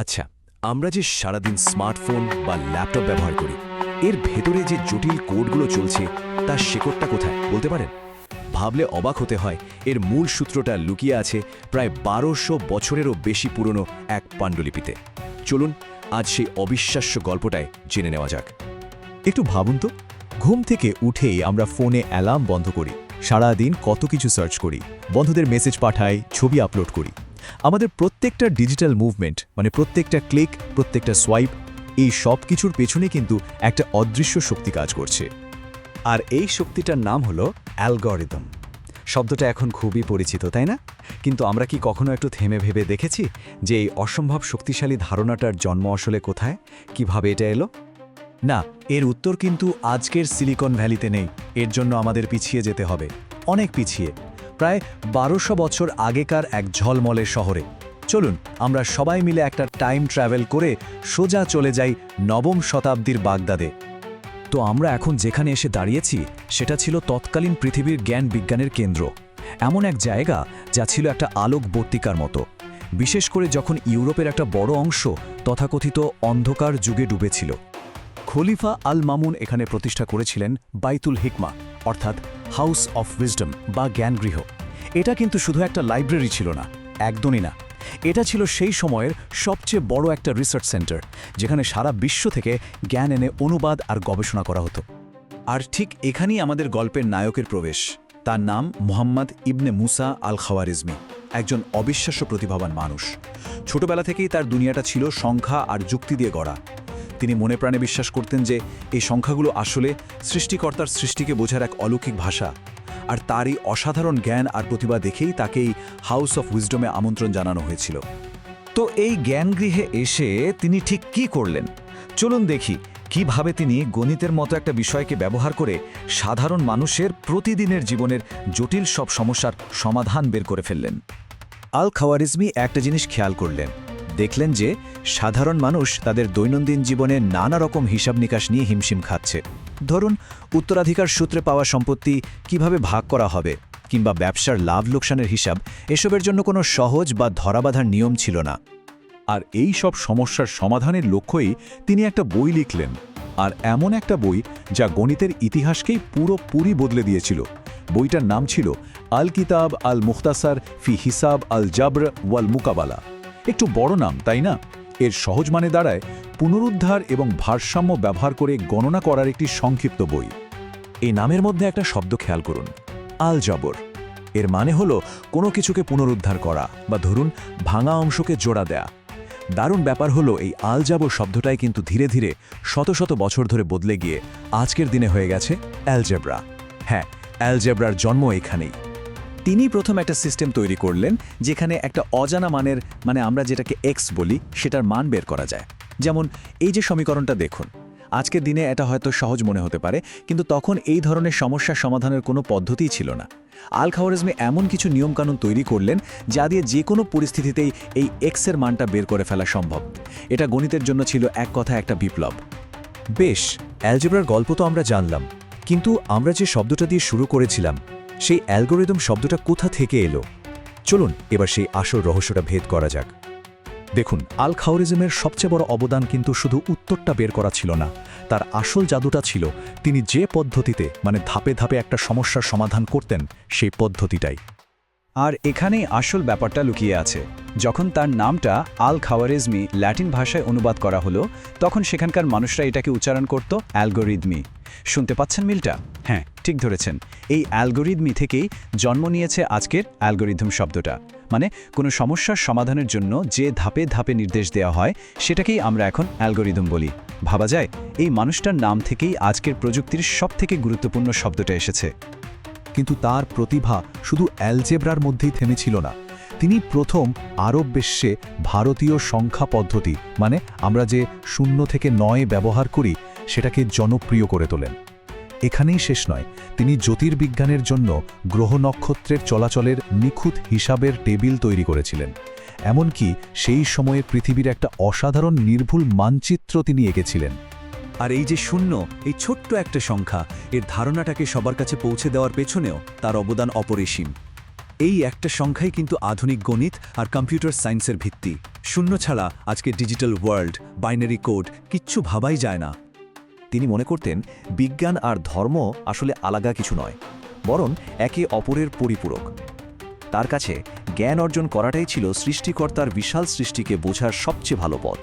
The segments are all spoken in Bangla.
আচ্ছা আমরা যে সারাদিন স্মার্টফোন বা ল্যাপটপ ব্যবহার করি, এর ভেতরে যে জটিল কোডগুলো চলছে তার শেকড়টা কোথায় বলতে পারেন? ভাবলে অবাক হতে হয়, এর মূল সূত্রটা লুকিয়ে আছে প্রায় বারোশো বছরেরও বেশি পুরনো এক পাণ্ডুলিপিতে। চলুন, আজ সেই অবিশ্বাস্য গল্পটায় জেনে নেওয়া যাক। একটু ভাবুন তো, ঘুম থেকে উঠেই আমরা ফোনে অ্যালার্ম বন্ধ করি, সারাদিন কত কিছু সার্চ করি, বন্ধুদের মেসেজ পাঠাই, ছবি আপলোড করি। আমাদের প্রত্যেকটা ডিজিটাল মুভমেন্ট মানে প্রত্যেকটা ক্লিক প্রত্যেকটা সোয়াইপ এই সব কিছুর পেছনে কিন্তু একটা অদৃশ্য শক্তি কাজ করছে। আর এই শক্তিটার নাম হলো অ্যালগরিদম। শব্দটা এখন খুবই পরিচিত, তাই না? কিন্তু আমরা কি কখনো একটু থেমে ভেবে দেখেছি যে এই অসম্ভব শক্তিশালী ধারণাটার জন্ম আসলে কোথায়? কীভাবে এটা এলো? না, এর উত্তর কিন্তু আজকের সিলিকন ভ্যালিতে নেই। এর জন্য আমাদের পিছিয়ে যেতে হবে। অনেক পিছিয়ে। প্রায় বারোশো বছর আগেকার এক ঝলমলে শহরে। চলুন, আমরা সবাই মিলে একটা টাইম ট্রাভেল করে সোজা চলে যাই নবম শতাব্দীর বাগদাদে। তো আমরা এখন যেখানে এসে দাঁড়িয়েছি, সেটা ছিল তৎকালীন পৃথিবীর জ্ঞান বিজ্ঞানের কেন্দ্র। এমন এক জায়গা যা ছিল একটা আলোকবর্তিকার মতো। বিশেষ করে যখন ইউরোপের একটা বড় অংশ তথাকথিত অন্ধকার যুগে ডুবেছিল। খলিফা আল মামুন এখানে প্রতিষ্ঠা করেছিলেন বাইতুল হিকমা, অর্থাৎ হাউস অফ উইজডম বা জ্ঞানগৃহ। এটা কিন্তু শুধু একটা লাইব্রেরি ছিল না, একদমই না। এটা ছিল সেই সময়ের সবচেয়ে বড় একটা রিসার্চ সেন্টার, যেখানে সারা বিশ্ব থেকে জ্ঞান এনে অনুবাদ আর গবেষণা করা হতো। আর ঠিক এখানেই আমাদের গল্পের নায়কের প্রবেশ। তার নাম মোহাম্মদ ইবনে মুসা আল খাওয়ারিজমি একজন অবিশ্বাস্য প্রতিভাবান মানুষ। ছোটবেলা থেকেই তার দুনিয়াটা ছিল সংখ্যা আর যুক্তি দিয়ে গড়া। তিনি মনে প্রাণে বিশ্বাস করতেন যে এই সংখ্যাগুলো আসলে সৃষ্টিকর্তার সৃষ্টিকে বোঝার এক অলৌকিক ভাষা। আর তারই অসাধারণ জ্ঞান আর প্রতিভা দেখেই তাকেই হাউস অফ উইজডমে আমন্ত্রণ জানানো হয়েছিল। তো এই জ্ঞানগৃহে এসে তিনি ঠিক কি করলেন? চলুন দেখি, কীভাবে তিনি গণিতের মতো একটা বিষয়কে ব্যবহার করে সাধারণ মানুষের প্রতিদিনের জীবনের জটিল সব সমস্যার সমাধান বের করে ফেললেন। আল খাওয়ারিজমি একটা জিনিস খেয়াল করলেন দেখলেন যে সাধারণ মানুষ তাদের দৈনন্দিন জীবনে নানা রকম হিসাব নিকাশ নিয়ে হিমশিম খাচ্ছে। ধরুন, উত্তরাধিকার সূত্রে পাওয়া সম্পত্তি কীভাবে ভাগ করা হবে কিংবা ব্যবসার লাভ লোকসানের হিসাব, এসবের জন্য কোনো সহজ বা ধরাবাধার নিয়ম ছিল না। আর এই সব সমস্যার সমাধানের লক্ষ্যেই তিনি একটা বই লিখলেন। আর এমন একটা বই যা গণিতের ইতিহাসকেই পুরোপুরি বদলে দিয়েছিল। বইটার নাম ছিল আল কিতাব আল মুখতাসার ফি হিসাব আল জাবর ওয়াল মুকাবালা। একটু বড় নাম, তাই না? এর সহজ মানে দাঁড়ায় পুনরুদ্ধার এবং ভারসাম্য ব্যবহার করে গণনা করার একটি সংক্ষিপ্ত বই। এই নামের মধ্যে একটা শব্দ খেয়াল করুন আল জবর এর মানে হলো কোনো কিছুকে পুনরুদ্ধার করা বা ধরুন ভাঙা অংশকে জোড়া দেয়া। দারুণ ব্যাপার হলো এই আল জাবর শব্দটাই কিন্তু ধীরে ধীরে শত শত বছর ধরে বদলে গিয়ে আজকের দিনে হয়ে গেছে অ্যালজেব্রা। হ্যাঁ অ্যালজেব্রার জন্ম এখানেই। তিনি প্রথম একটা সিস্টেম তৈরি করলেন, যেখানে একটা অজানা মানের মানে আমরা যেটাকে এক্স বলি, সেটার মান বের করা যায়। যেমন, এই যে সমীকরণটা দেখুন, আজকের দিনে এটা হয়তো সহজ মনে হতে পারে, কিন্তু তখন এই ধরনের সমস্যা সমাধানের কোনো পদ্ধতিই ছিল না। আল খাওয়ারেজমে এমন কিছু নিয়মকানুন তৈরি করলেন, যা দিয়ে যে কোনো পরিস্থিতিতেই এই এক্সের মানটা বের করে ফেলা সম্ভব। এটা গণিতের জন্য ছিল এক কথা, একটা বিপ্লব। বেশ, অ্যালজেব্রার গল্প তো আমরা জানলাম, কিন্তু আমরা যে শব্দটা দিয়ে শুরু করেছিলাম সেই অ্যালগোরিদম শব্দটা কোথা থেকে এলো? চলুন, এবার সেই আসল রহস্যটা ভেদ করা যাক। দেখুন আল খাওরিজমের সবচেয়ে বড় অবদান কিন্তু শুধু উত্তরটা বের করা ছিল না, তার আসল জাদুটা ছিল তিনি যে পদ্ধতিতে মানে ধাপে ধাপে একটা সমস্যার সমাধান করতেন সেই পদ্ধতিটাই। আর এখানেই আসল ব্যাপারটা লুকিয়ে আছে। যখন তার নামটা আল খাওয়ারিজমি ল্যাটিন ভাষায় অনুবাদ করা হলো, তখন সেখানকার মানুষরা এটাকে উচ্চারণ করত অ্যালগোরিদমি। শুনতে পাচ্ছেন মিলটা? হ্যাঁ ঠিক ধরেছেন। এই অ্যালগোরিদমি থেকেই জন্ম নিয়েছে আজকের অ্যালগোরিদম শব্দটা। মানে কোনো সমস্যার সমাধানের জন্য যে ধাপে ধাপে নির্দেশ দেওয়া হয়, সেটাকেই আমরা এখন অ্যালগোরিদম বলি। ভাবা যায়, এই মানুষটার নাম থেকেই আজকের প্রযুক্তির সবথেকে গুরুত্বপূর্ণ শব্দটা এসেছে। কিন্তু তার প্রতিভা শুধু অ্যালজেব্রার মধ্যেই থেমেছিল না। তিনি প্রথম আরব বিশ্বে ভারতীয় সংখ্যা পদ্ধতি মানে আমরা যে শূন্য থেকে নয় ব্যবহার করি সেটাকে জনপ্রিয় করে তোলেন। এখানেই শেষ নয়, তিনি জ্যোতির্বিজ্ঞানের জন্য গ্রহ নক্ষত্রের চলাচলের নিখুঁত হিসাবের টেবিল তৈরি করেছিলেন। এমনকি সেই সময়ে পৃথিবীর একটা অসাধারণ নির্ভুল মানচিত্র তিনি এঁকেছিলেন। আর এই যে শূন্য, এই ছোট্ট একটা সংখ্যা, এর ধারণাটাকে সবার কাছে পৌঁছে দেওয়ার পেছনেও তার অবদান অপরিসীম। এই একটা সংখ্যাই কিন্তু আধুনিক গণিত আর কম্পিউটার সায়েন্সের ভিত্তি। শূন্য ছাড়া আজকে ডিজিটাল ওয়ার্ল্ড, বাইনারি কোড, কিচ্ছু ভাবাই যায় না। তিনি মনে করতেন বিজ্ঞান আর ধর্ম আসলে আলাদা কিছু নয়, বরং একে অপরের পরিপূরক। তার কাছে জ্ঞান অর্জন করাটাই ছিল সৃষ্টিকর্তার বিশাল সৃষ্টিকে বোঝার সবচেয়ে ভালো পথ।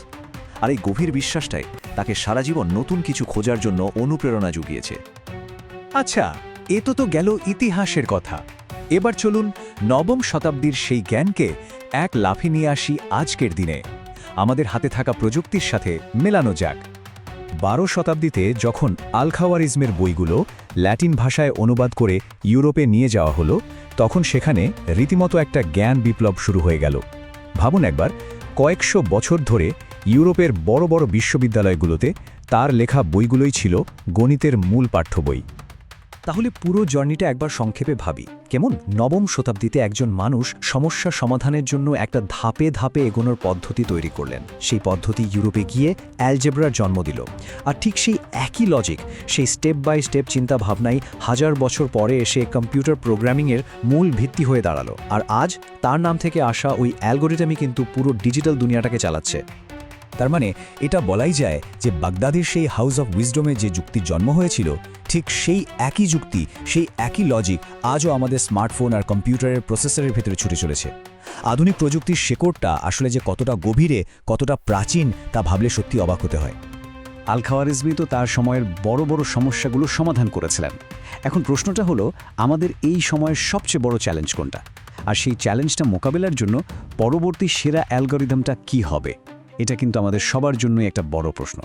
আর এই গভীর বিশ্বাসটাই তাকে সারা জীবন নতুন কিছু খোঁজার জন্য অনুপ্রেরণা জুগিয়েছে। আচ্ছা এ তো তো গেল ইতিহাসের কথা। এবার চলুন নবম শতাব্দীর সেই জ্ঞানকে এক লাফে নিয়ে আসি আজকের দিনে আমাদের হাতে থাকা প্রযুক্তির সাথে মেলানো যাক। বারো শতাব্দীতে যখন আলখাওয়ারিজমের বইগুলো ল্যাটিন ভাষায় অনুবাদ করে ইউরোপে নিয়ে যাওয়া হলো, তখন সেখানে রীতিমতো একটা জ্ঞান বিপ্লব শুরু হয়ে গেল। ভাবুন একবার, কয়েকশো বছর ধরে ইউরোপের বড় বড় বিশ্ববিদ্যালয়গুলোতে তার লেখা বইগুলোই ছিল গণিতের মূল পাঠ্য বই। তাহলে পুরো জার্নিটা একবার সংক্ষেপে ভাবি। কেমন? নবম শতাব্দীতে একজন মানুষ সমস্যা সমাধানের জন্য একটা ধাপে ধাপে এগোনোর পদ্ধতি তৈরি করলেন। সেই পদ্ধতি ইউরোপে গিয়ে অ্যালজেব্রার জন্ম দিল। আর ঠিক সেই একই লজিক সেই স্টেপ বাই স্টেপ চিন্তা ভাবনাই হাজার বছর পরে এসে কম্পিউটার প্রোগ্রামিংয়ের মূল ভিত্তি হয়ে দাঁড়াল। আর আজ তার নাম থেকে আসা ওই অ্যালগোরিদমই কিন্তু পুরো ডিজিটাল দুনিয়াটাকে চালাচ্ছে। তার মানে এটা বলাই যায় যে বাগদাদের সেই হাউস অফ উইজডমে যে যুক্তির জন্ম হয়েছিল ঠিক সেই একই যুক্তি, সেই একই লজিক আজও আমাদের স্মার্টফোন আর কম্পিউটারের প্রসেসরের ভেতরে ছুটে চলেছে। আধুনিক প্রযুক্তির শেকড়টা আসলে যে কতটা গভীরে, কতটা প্রাচীন, তা ভাবলে সত্যি অবাক হতে হয়। আল খাওয়ারিজমি তো তার সময়ের বড় বড় সমস্যাগুলো সমাধান করেছিলেন। এখন প্রশ্নটা হলো, আমাদের এই সময়ের সবচেয়ে বড় চ্যালেঞ্জ কোনটা? আর সেই চ্যালেঞ্জটা মোকাবেলার জন্য পরবর্তী সেরা অ্যালগোরিদমটা কি হবে? এটা কিন্তু আমাদের সবার জন্যই একটা বড় প্রশ্ন।